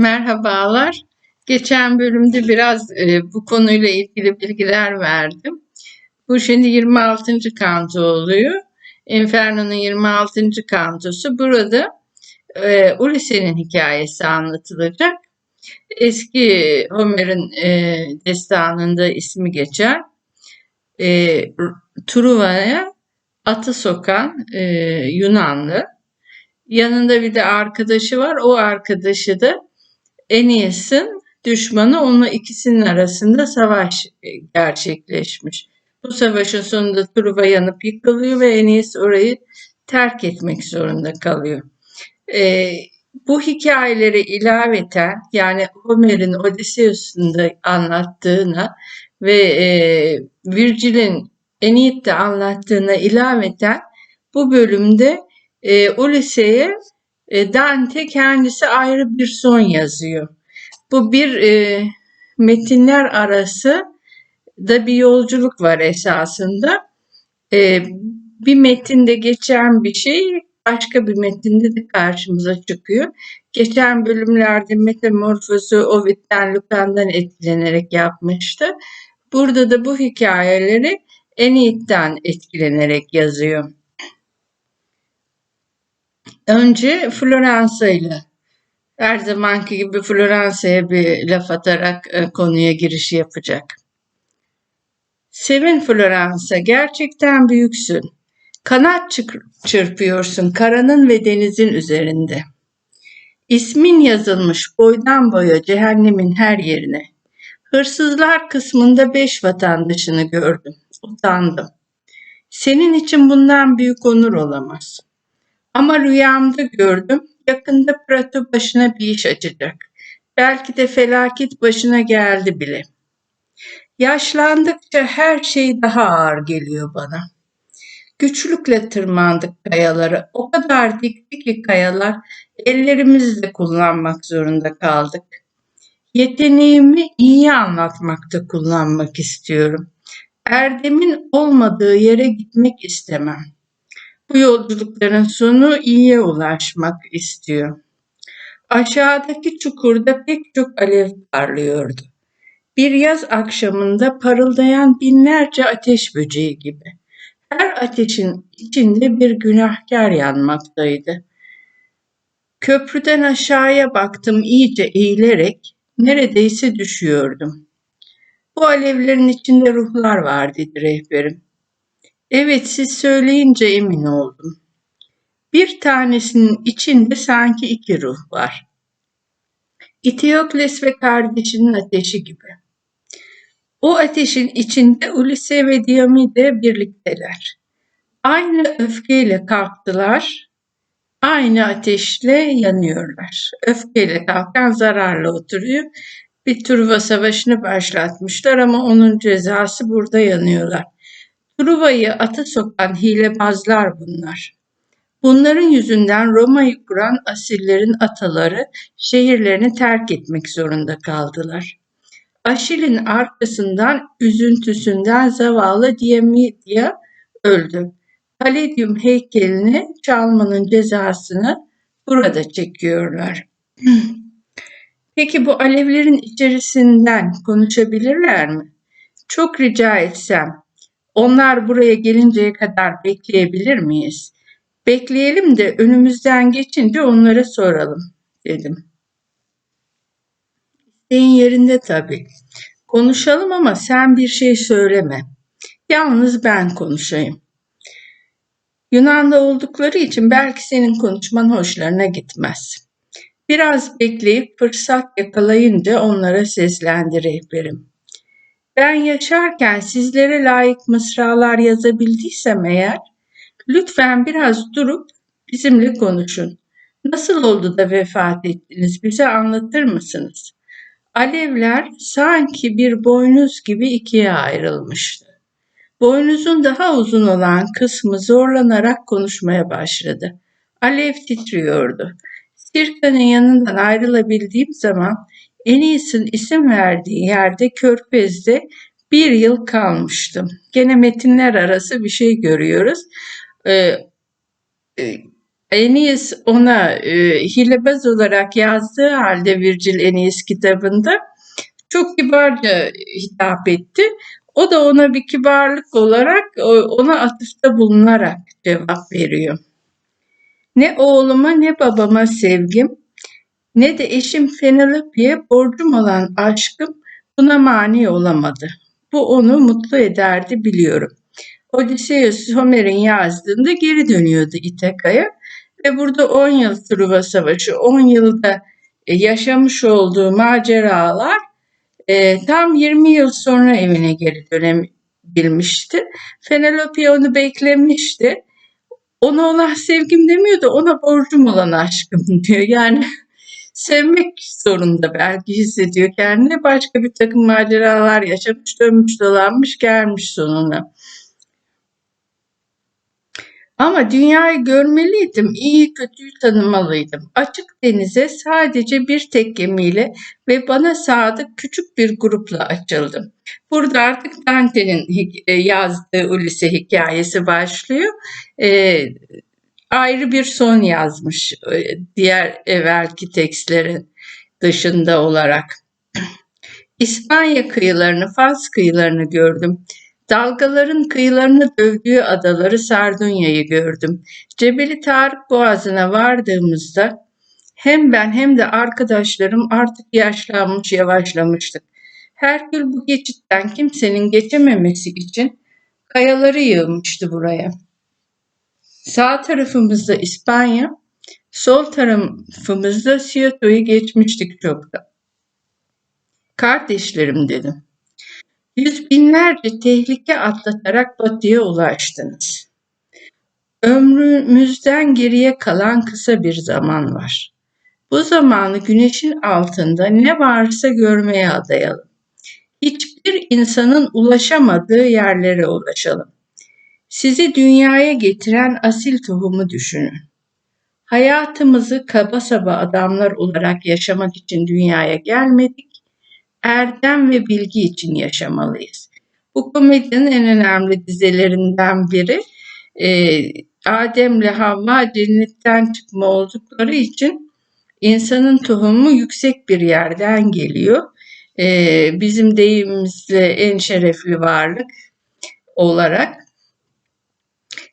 Merhabalar. Geçen bölümde biraz e, bu konuyla ilgili bilgiler verdim. Bu şimdi 26. kanto oluyor. Inferno'nun 26. kantosu. Burada e, Ulysses'in hikayesi anlatılacak. Eski Homer'in e, destanında ismi geçen e, Truva'ya atı sokan e, Yunanlı. Yanında bir de arkadaşı var. O arkadaşı da Aeneas'ın düşmanı onunla ikisinin arasında savaş e, gerçekleşmiş. Bu savaşın sonunda Truva yanıp yıkılıyor ve Aeneas orayı terk etmek zorunda kalıyor. Ee, bu hikayeleri ilaveten yani Homer'in Odysseus'unda anlattığına ve e, Virgil'in Aeneid'de anlattığına ilaveten bu bölümde e, Ulysses'e e, Dante kendisi ayrı bir son yazıyor. Bu bir e, metinler arası da bir yolculuk var esasında. E, bir metinde geçen bir şey başka bir metinde de karşımıza çıkıyor. Geçen bölümlerde Metamorfozu Ovid'den, Lucan'dan etkilenerek yapmıştı. Burada da bu hikayeleri Enid'den etkilenerek yazıyor. Önce Floransa ile her zamanki gibi Floransa'ya bir laf atarak e, konuya giriş yapacak. Sevin Floransa, gerçekten büyüksün. Kanat çırpıyorsun karanın ve denizin üzerinde. İsmin yazılmış boydan boya cehennemin her yerine. Hırsızlar kısmında beş vatandaşını gördüm. Utandım. Senin için bundan büyük onur olamaz.'' Ama rüyamda gördüm. Yakında Prato başına bir iş açacak. Belki de felaket başına geldi bile. Yaşlandıkça her şey daha ağır geliyor bana. Güçlükle tırmandık kayaları. O kadar dikti ki kayalar ellerimizle kullanmak zorunda kaldık. Yeteneğimi iyi anlatmakta kullanmak istiyorum. Erdemin olmadığı yere gitmek istemem. Bu yolculukların sonu iyiye ulaşmak istiyor. Aşağıdaki çukurda pek çok alev parlıyordu. Bir yaz akşamında parıldayan binlerce ateş böceği gibi. Her ateşin içinde bir günahkar yanmaktaydı. Köprüden aşağıya baktım iyice eğilerek neredeyse düşüyordum. Bu alevlerin içinde ruhlar var dedi rehberim. Evet siz söyleyince emin oldum. Bir tanesinin içinde sanki iki ruh var. İtiokles ve kardeşinin ateşi gibi. O ateşin içinde Ulise ve Diomide birlikteler. Aynı öfkeyle kalktılar, aynı ateşle yanıyorlar. Öfkeyle kalkan zararla oturuyor. Bir Truva Savaşı'nı başlatmışlar ama onun cezası burada yanıyorlar. Truva'yı ata sokan hilebazlar bunlar. Bunların yüzünden Roma'yı kuran asillerin ataları şehirlerini terk etmek zorunda kaldılar. Aşil'in arkasından üzüntüsünden zavallı Diamidia öldü. Palladium heykelini çalmanın cezasını burada çekiyorlar. Peki bu alevlerin içerisinden konuşabilirler mi? Çok rica etsem onlar buraya gelinceye kadar bekleyebilir miyiz? Bekleyelim de önümüzden geçince onlara soralım dedim. İsteğin yerinde tabii. Konuşalım ama sen bir şey söyleme. Yalnız ben konuşayım. Yunan'da oldukları için belki senin konuşman hoşlarına gitmez. Biraz bekleyip fırsat yakalayınca onlara seslendi rehberim. Ben yaşarken sizlere layık mısralar yazabildiysem eğer, lütfen biraz durup bizimle konuşun. Nasıl oldu da vefat ettiniz bize anlatır mısınız? Alevler sanki bir boynuz gibi ikiye ayrılmıştı. Boynuzun daha uzun olan kısmı zorlanarak konuşmaya başladı. Alev titriyordu. Sirkanın yanından ayrılabildiğim zaman Enis'in isim verdiği yerde Körfez'de bir yıl kalmıştım. Gene metinler arası bir şey görüyoruz. Ee, e, Aeneas ona e, hilebaz olarak yazdığı halde Virgil Aeneas kitabında çok kibarca hitap etti. O da ona bir kibarlık olarak ona atıfta bulunarak cevap veriyor. Ne oğluma ne babama sevgim, ne de eşim Penelope'ye borcum olan aşkım buna mani olamadı. Bu onu mutlu ederdi biliyorum. Odysseus Homer'in yazdığında geri dönüyordu İtaka'ya ve burada 10 yıl Truva Savaşı, 10 yılda e, yaşamış olduğu maceralar e, tam 20 yıl sonra evine geri dönebilmişti. Penelope onu beklemişti. Ona olan sevgim demiyor da ona borcum olan aşkım diyor. Yani sevmek zorunda belki hissediyor kendini. Başka bir takım maceralar yaşamış, dönmüş, dolanmış, gelmiş sonuna. Ama dünyayı görmeliydim, iyi kötüyü tanımalıydım. Açık denize sadece bir tek gemiyle ve bana sadık küçük bir grupla açıldım. Burada artık Dante'nin e, yazdığı Ulisse hikayesi başlıyor. Ee, ayrı bir son yazmış e, diğer evvelki tekstlerin dışında olarak. İspanya kıyılarını, Fas kıyılarını gördüm. Dalgaların kıyılarını dövdüğü adaları Sardunya'yı gördüm. Cebeli Tarık Boğazı'na vardığımızda hem ben hem de arkadaşlarım artık yaşlanmış yavaşlamıştık. Herkül bu geçitten kimsenin geçememesi için kayaları yığmıştı buraya. Sağ tarafımızda İspanya, sol tarafımızda Siyoto'yu geçmiştik çoktan. Kardeşlerim dedim. Yüz binlerce tehlike atlatarak batıya ulaştınız. Ömrümüzden geriye kalan kısa bir zaman var. Bu zamanı güneşin altında ne varsa görmeye adayalım. Hiçbir insanın ulaşamadığı yerlere ulaşalım. Sizi dünyaya getiren asil tohumu düşünün. Hayatımızı kaba saba adamlar olarak yaşamak için dünyaya gelmedik erdem ve bilgi için yaşamalıyız. Bu komedinin en önemli dizilerinden biri. Ee, Adem'le Havva cennetten çıkma oldukları için insanın tohumu yüksek bir yerden geliyor. Ee, bizim deyimimizle en şerefli varlık olarak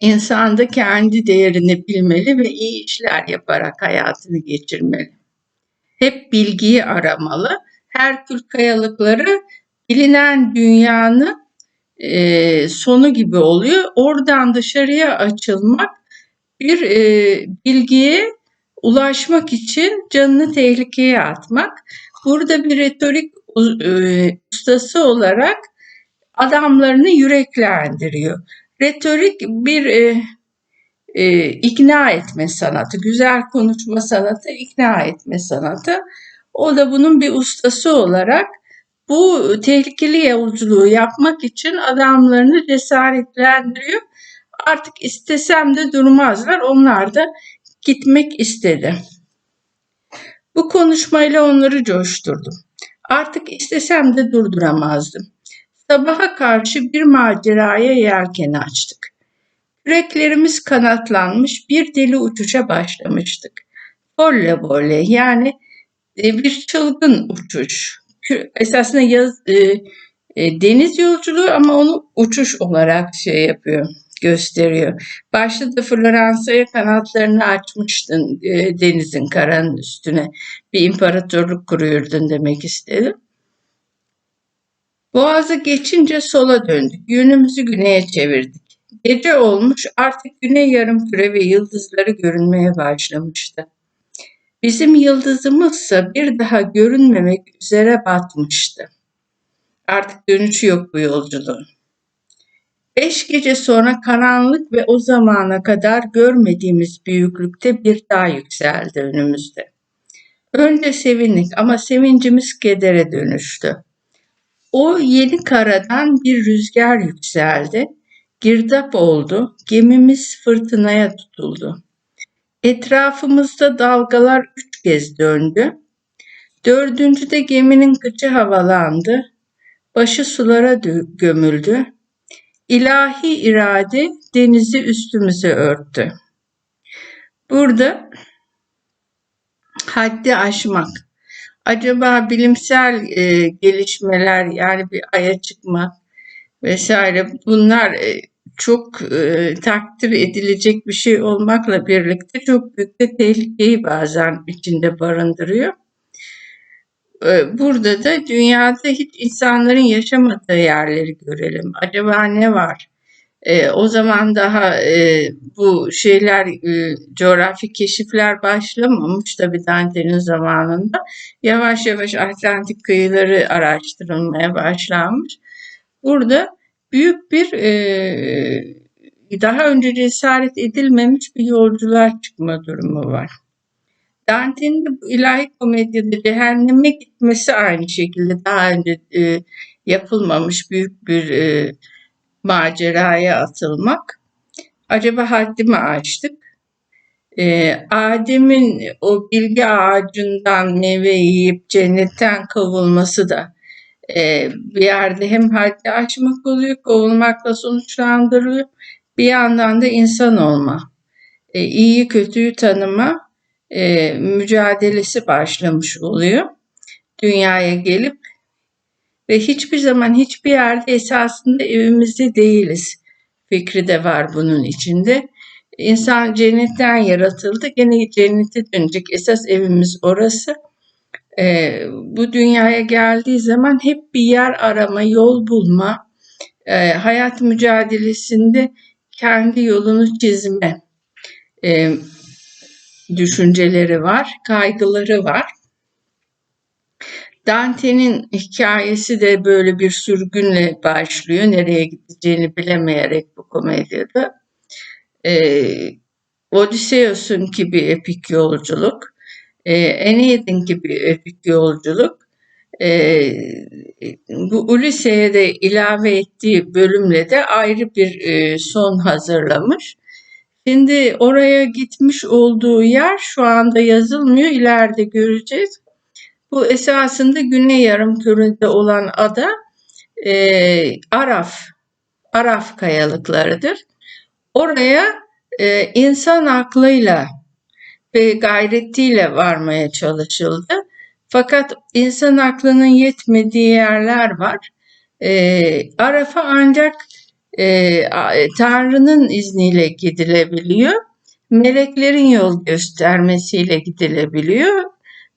insan da kendi değerini bilmeli ve iyi işler yaparak hayatını geçirmeli. Hep bilgiyi aramalı Herkül kayalıkları bilinen dünyanın e, sonu gibi oluyor. Oradan dışarıya açılmak bir e, bilgiye ulaşmak için canını tehlikeye atmak. Burada bir retorik e, ustası olarak adamlarını yüreklendiriyor. Retorik bir e, e, ikna etme sanatı, güzel konuşma sanatı, ikna etme sanatı. O da bunun bir ustası olarak bu tehlikeli yolculuğu yapmak için adamlarını cesaretlendiriyor. Artık istesem de durmazlar. Onlar da gitmek istedi. Bu konuşmayla onları coşturdum. Artık istesem de durduramazdım. Sabaha karşı bir maceraya yelken açtık. Küreklerimiz kanatlanmış bir deli uçuşa başlamıştık. Bolle bolle yani bir çılgın uçuş. Esasında yaz, e, e, deniz yolculuğu ama onu uçuş olarak şey yapıyor, gösteriyor. Başta da Floransa'ya kanatlarını açmıştın e, denizin karanın üstüne. Bir imparatorluk kuruyordun demek istedim. Boğazı geçince sola döndük. Yönümüzü güneye çevirdik. Gece olmuş artık güney yarım küre ve yıldızları görünmeye başlamıştı. Bizim yıldızımızsa bir daha görünmemek üzere batmıştı. Artık dönüşü yok bu yolculuğun. Beş gece sonra karanlık ve o zamana kadar görmediğimiz büyüklükte bir dağ yükseldi önümüzde. Önce sevindik ama sevincimiz kedere dönüştü. O yeni karadan bir rüzgar yükseldi. Girdap oldu. Gemimiz fırtınaya tutuldu. Etrafımızda dalgalar üç kez döndü. Dördüncüde geminin kıçı havalandı. Başı sulara gömüldü. İlahi irade denizi üstümüze örttü. Burada haddi aşmak. Acaba bilimsel e, gelişmeler yani bir aya çıkmak vesaire bunlar e, çok e, takdir edilecek bir şey olmakla birlikte çok büyük de tehlikeyi bazen içinde barındırıyor. E, burada da dünyada hiç insanların yaşamadığı yerleri görelim. Acaba ne var? E, o zaman daha e, bu şeyler e, coğrafi keşifler başlamamış tabii Dante'nin zamanında. Yavaş yavaş Atlantik kıyıları araştırılmaya başlanmış. Burada büyük bir e, daha önce cesaret edilmemiş bir yolculuğa çıkma durumu var. Dante'nin de ilahi komedyada cehenneme gitmesi aynı şekilde daha önce e, yapılmamış büyük bir e, maceraya atılmak. Acaba haddimi aştık? Ee, Adem'in o bilgi ağacından meyve yiyip cennetten kovulması da e, bir yerde hem haddi aşmak oluyor, kovulmakla sonuçlandırılıyor. Bir yandan da insan olma, e, iyiyi kötüyü tanıma e, mücadelesi başlamış oluyor. Dünyaya gelip ve hiçbir zaman hiçbir yerde esasında evimizde değiliz. Fikri de var bunun içinde. İnsan cennetten yaratıldı. Gene cennete dönecek. Esas evimiz orası. Ee, bu dünyaya geldiği zaman hep bir yer arama, yol bulma, e, hayat mücadelesinde kendi yolunu çizme e, düşünceleri var, kaygıları var. Dante'nin hikayesi de böyle bir sürgünle başlıyor. Nereye gideceğini bilemeyerek bu komedyada. Ee, Odysseus'un ki epik yolculuk. Ee, Aeneid'in ki bir epik yolculuk. Ee, bu Ulysses'e de ilave ettiği bölümle de ayrı bir e, son hazırlamış. Şimdi oraya gitmiş olduğu yer şu anda yazılmıyor. İleride göreceğiz. Bu esasında Güney Yarımküre'de olan ada e, Araf, Araf kayalıklarıdır. Oraya e, insan aklıyla ve gayretiyle varmaya çalışıldı. Fakat insan aklının yetmediği yerler var. E, Araf'a ancak e, Tanrı'nın izniyle gidilebiliyor. Meleklerin yol göstermesiyle gidilebiliyor.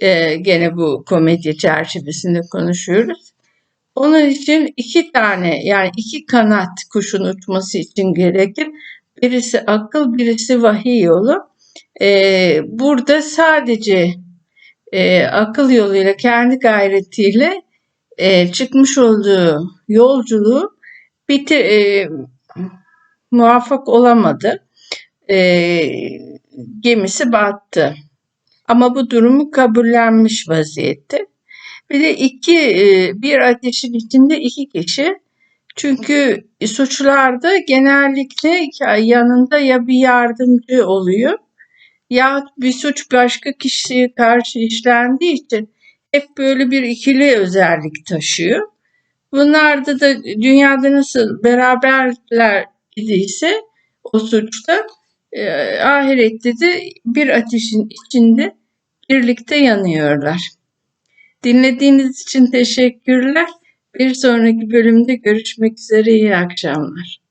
Ee, gene bu komedya çerçevesinde konuşuyoruz. Onun için iki tane yani iki kanat kuşun uçması için gerekir. Birisi akıl, birisi vahiy yolu. Ee, burada sadece e, akıl yoluyla, kendi gayretiyle e, çıkmış olduğu yolculuğu bitir, e, muvaffak olamadı. E, gemisi battı. Ama bu durumu kabullenmiş vaziyette. Bir de iki, e, bir ateşin içinde iki kişi. Çünkü suçlarda genellikle yanında ya bir yardımcı oluyor ya bir suç başka kişiye karşı işlendiği için hep böyle bir ikili özellik taşıyor. Bunlarda da dünyada nasıl beraberler idiyse o suçta e, ahirette de bir ateşin içinde birlikte yanıyorlar. Dinlediğiniz için teşekkürler. Bir sonraki bölümde görüşmek üzere. İyi akşamlar.